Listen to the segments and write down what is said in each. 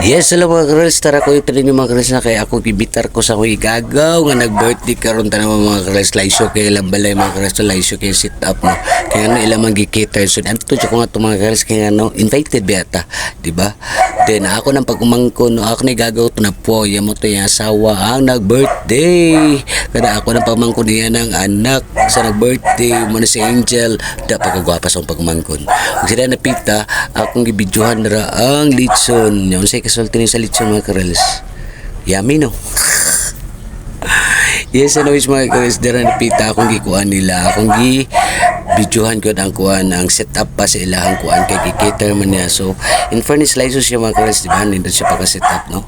Yes, hello mga girls. Tara ko ito rin yung mga girls na kaya ako gibitar ko sa akong igagaw nga nag-birthday karon tanaw mga girls. Laisyo kay ilang balay mga girls. So, laisyo kay sit up no. Kaya ano ilang man gi-cater. So, anto ko nga to mga girls kaya ano invited beata, di ba? Then ako nang pagumangko no ako na igagaw to na po ya mo to yung asawa ang nag-birthday. Kada ako nang pamangko niya ng anak sa nag-birthday mo si Angel. Da pagkagwapa sa akong pagumangkon. Ug sila napita akong gibidyohan ra ang litson. Yung say kasulti ni sa litson mga girls. Yummy no. Yes, ano is mga guys, dira napita akong gikuan nila. Akong gi videohan ko ang kuan ang setup pa sa ilahang kuan kay gikater man niya. So, in fairness, license siya mga guys, di ba? Nindot siya pagka setup, no?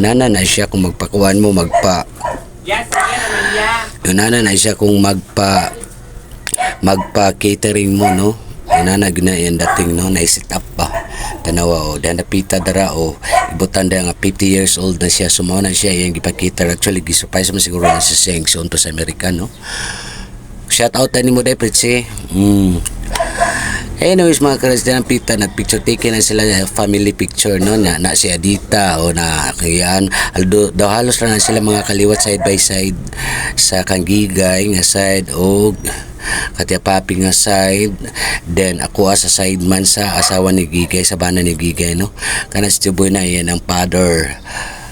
Nana na siya kung magpakuan mo, magpa Yes, yan naman yan. Nana na siya kung magpa magpa catering mo no Nana na yan dating no na set up pa tanawa o dan napita dara o ibutan da nga 50 years old na siya. Sumaw na siya yung gipakita actually gisurprise mo siguro na si Seng so unto sa Amerika no? Shout out tani mo dai pretsi mm. Anyways mga karas din ang pita nagpicture taken na sila eh, family picture no? Na, na si Adita o na kayan aldo daw halos ra na sila mga kaliwat side by side sa kanggigay nga side o katya papi nga side then ako sa side man sa asawa ni Gigay sa bana ni Gigay no? Kana si Tiboy na yan ang father.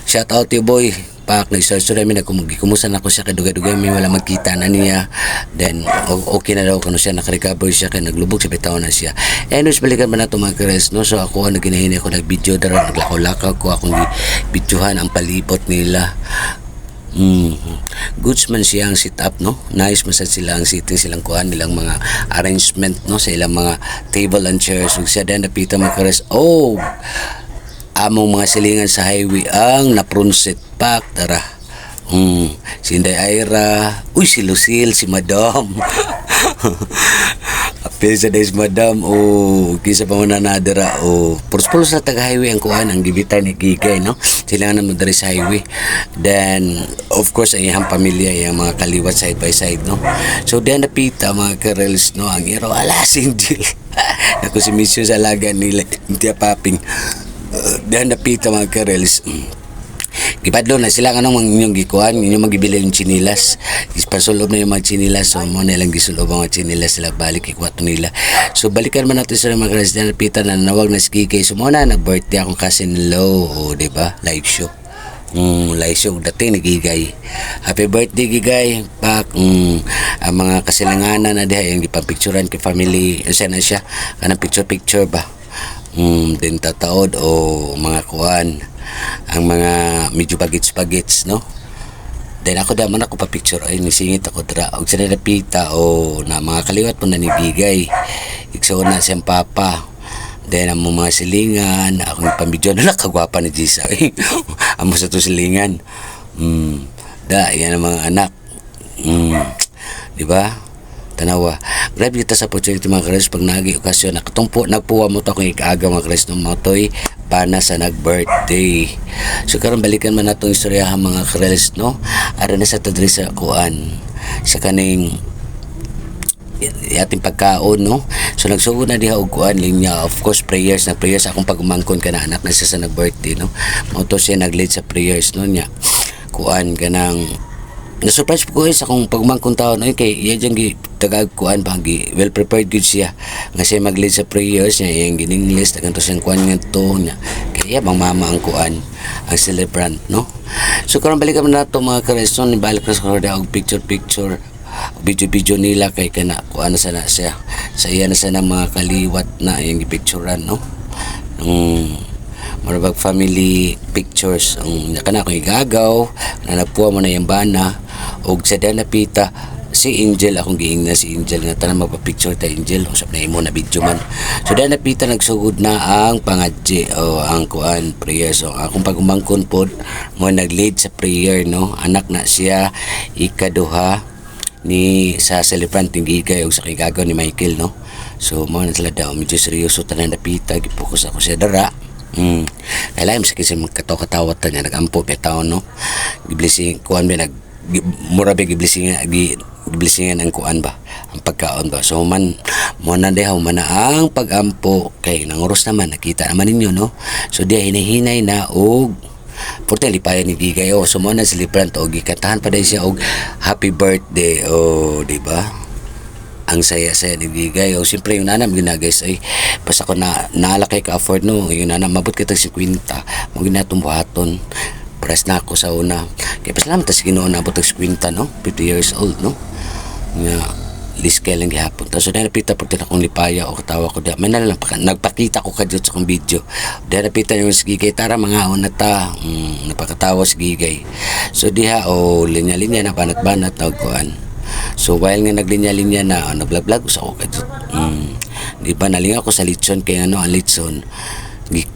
Shout out Tiboy. Pak nag-search na namin kumusta na ako siya kadugay-dugay may wala magkita na niya. Then okay na daw kano siya nakarecover siya kaya naglubog sa bitaw na siya. Anyways balikan ba na ito mga no? So ako ang naginahin ako nag-video dara naglakaw-lakaw ko akong videohan ang palibot nila Mm. Goods man siya ang sit up no. Nice man sila ang sitting silang kuhan nilang mga arrangement no sa ilang mga table and chairs. Ug siya din napita mo kares. Oh. Among mga silingan sa highway ang naprunset pack tara. Mm, si Inday Aira, uy si Lucille, si Madam. Apil sa days Madam, o kisa pa mo na nadira, o pulos-pulos na taga-highway ang kuhan, ang gibitar ni Gigay, no? Sila nga naman dari sa highway. Then, of course, ang iyang pamilya, yung mga kaliwat side by side, no? So, then napita, mga karels, no? Ang iro, ala, si Angel. Ako si Misyo sa laga nila, hindi paping. Uh, then napita, mga karels, mm, Gipadlo na sila kanang mga inyong gikuhan, inyong magibili yung chinilas. Ispasulob na yung mga chinilas. So, mo na lang gisulob ang mga chinilas sila balik ikwato nila. So, balikan man natin sa mga Christian Pita na nawag na si Kikay. So, mo na, nag-birthday akong cousin Low. O, di ba? Live show. Mm, live show dating ni Gigay. Happy birthday Gigay. Pak mm, ang mga kasilanganan na diha yung gipapicturean kay family. Isa na siya. Kanang picture picture ba? Mm, din tataod o mga kuan ang mga medyo bagits-bagits no? Then ako daman ako pa picture ay nisingit ako dra. Og sila napita o na mga kaliwat po na nibigay. Ikso na siyang papa. Then ang mga silingan akong pambidyo na kagwapa ni Jisa amo sa to silingan. Mm, da yan ang mga anak. Mm, di ba tanawa. Grabe kita sa opportunity mga kares pag nagi okasyon nakatungpo nagpuwa mo to akong ikaaga mga kares ng mga pana sa nag-birthday. So karon balikan man natong istoryahan mga kares no? Ara na sa tadri sa kuan sa kaning ating pagkaon no? So nagsugod na diha og kuan linya. Of course prayers na prayers akong pagumangkon kana anak na sa nag-birthday no? Mo to siya nag-lead sa prayers no nya kuan kanang na-surprise ko sa akong pagmangkon taon. Ay kay iya dyan gi tagag kuan pa well prepared good siya. Nga siya mag-lead sa prayers niya yung gininglis tagan to siyang kuan nga to niya. Kaya bang mama ang kuan ang celebrant no? So karon balikan man nato mga kareson ni balik na sa og picture picture video-video nila kay kana kuan na sana siya. Sa iya na sana mga kaliwat na yung gipicturean no? Mm, marabag family pictures. Ang nakana ko igagaw na napuwa mo na yung bana. Og sa dana pita si Angel akong giing na si Angel nga tanan magpa-picture ta Angel. Usap na imo na video man. So dana pita nagsugod na ang pangadji o ang kuan prayer so akong pagumangkon pod mo nag-lead sa prayer no? Anak na siya ikaduha ni sa celebrant ng gigay o sa kigagaw ni Michael no? So mo na sila daw medyo seryoso tanan napita gipokus ako sa dara Mm. Kailangan sa kasi magkataw-katawat ta niya nagampo be taon no. Giblising kuan be nag mura be giblising gi blisingan ang kuan ba? Ang pagkaon ba? So man mo na dehaw man ang pagampo. Kay nang oras naman nakita naman ninyo no? So di hinahinay na og Porte lipayan ni Gigay. Oh so mo na si Libran to og gikantahan pa dahil siya og happy birthday. Oh di ba ang saya-saya ni Gigay. O, siyempre, yung nanam yun na, guys, ay, basta ko na, naalakay ka afford, no, yung nanam, mabot kita si Quinta, mo ginatumbuhaton, press na ako sa una. Kaya pasalamat sa Ginoo na si Quinta, no, 50 years old, no, nga, list kaya lang gihapon. Tapos, so, napita po akong lipaya o katawa ko. May nalang, pa- nagpakita ko ka sa akong video. Dahil napita yung si Gigay, tara mga na ta, mm, napakatawa si Gigay. So, diha, o, linya-linya na, banat-banat, tawag So while nga naglinya-linya na uh, nagblog-vlog sa ako kadto. Mm, di ba nalinga ako sa litson kay ano ang litson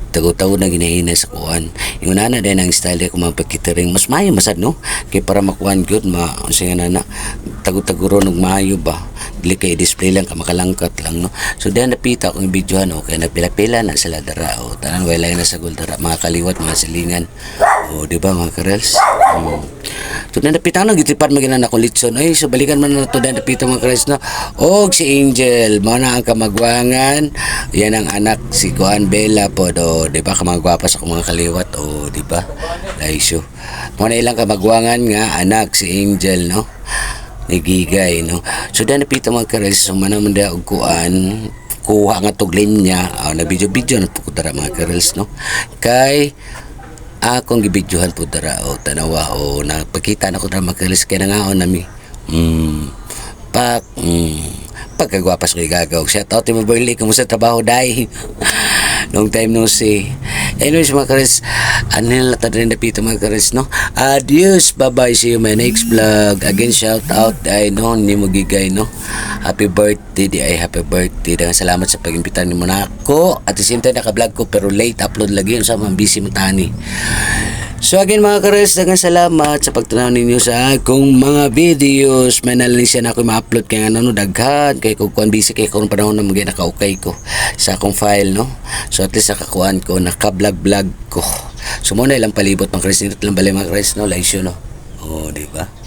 tago-tago na ginahinay sa kuan. Yung nana din ang style ko mga pagkitering mas maayo masad no kay para makuan gyud ma siya nga nana tago-tago ron og maayo ba dili kay display lang ka makalangkat lang no so diyan napita akong videohan o kay napila-pila na sila dara o tanan wala na sa dara mga kaliwat mga silingan o di ba mga karels mm. So na na gitipan maginan ako litson. Ay so balikan man na to na napita mga Christ na. Og si Angel mo na ang kamagwangan. Yan ang anak si Juan Bella po do, di ba kamagwapa sa akong mga kaliwat o di ba? Laisyo. Mo na ilang kamagwangan nga anak si Angel no. Ni Gigay no. So na napita mga Christ so man da og kuan kuha nga tuglin niya uh, na video-video na po ko tara mga Karels no kay akong gibidyohan po dara o tanawa o napakita na ko dara magkalis kay nangaon nami mm pak mm pagkagwapas ko igagaw shout out mo Burley kumusta trabaho dai nung time no si anyways mga karis ano na lata rin napito mga karis no? Adios bye bye see you my next vlog. Again shout out ay no ni mo gigay no? Happy birthday di ay happy birthday dengan salamat sa pag-imbita ni mo ako at the same time naka-vlog ko pero late upload lagi yun sa mga busy mo tani So again mga kares, dagang salamat sa pagtanaw ninyo sa akong mga videos. May nalinisan ako ma-upload kaya ano no daghan kay kung kuan busy kay kung panahon na mga naka-okay ko sa akong file no. So at least nakakuan ko, naka-vlog vlog ko. So muna ilang palibot mga kares, nito lang bali mga kares no, like no. Oh, di ba?